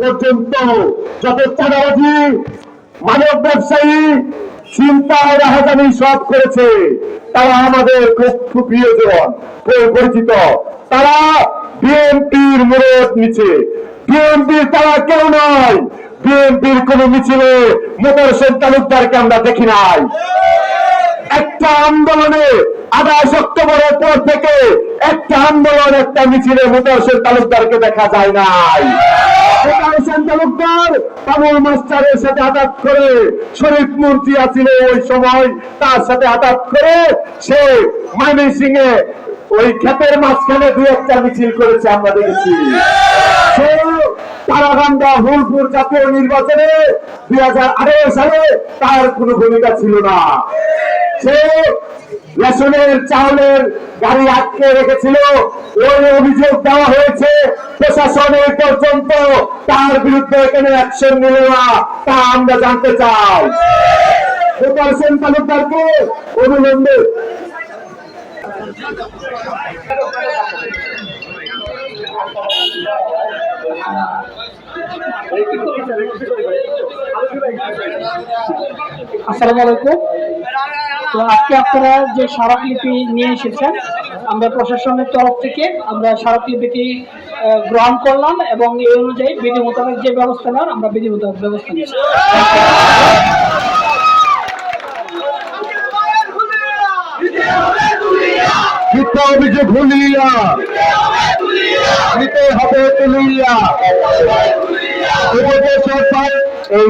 পর্যন্ত যত চাঁদাবাজি, মানব ব্যবসায়ী, চিন্তায় রাহাজানি সব করেছে, তারা আমাদের খুব প্রিয়জন পরিচিত। তারা বিএনপির মুরত নিচে। বিএনপির তারা কেউ নয় বিএনপির কোন মিছিলে মোটর আমরা দেখি নাই। একটা আন্দোলনে আঠাশ অক্টোবরের পর থেকে একটা আন্দোলন, একটা মিছিলে হোসেন তালুকদারকে দেখা যায় নাই। তার জাতীয় নির্বাচনে দুই হাজার আঠারো সালে তার কোনো ভূমিকা ছিল না। সে রেশনের চাউলের গাড়ি আটকে রেখেছিল। ওই অভিযোগ দেওয়া হয়েছে, প্রশাসনের পর্যন্ত তার বিরুদ্ধে এখানে অ্যাকশন নিল না, তা আমরা জানতে চাই। তালুকদারকে অবিলম্বে আসসালামু আলাইকুম। তো আজকে আপনারা যে স্মারকলিপি নিয়ে এসেছেন, আমরা প্রশাসনের তরফ থেকে আমরা স্মারকলিপিটি গ্রহণ করলাম এবং এই অনুযায়ী বিধি মোতাবেক যে ব্যবস্থা নেওয়ার, আমরা বিধি মোতাবেক ব্যবস্থা অভিযোগ ভুলিয়া হবে তুলিয়া। এই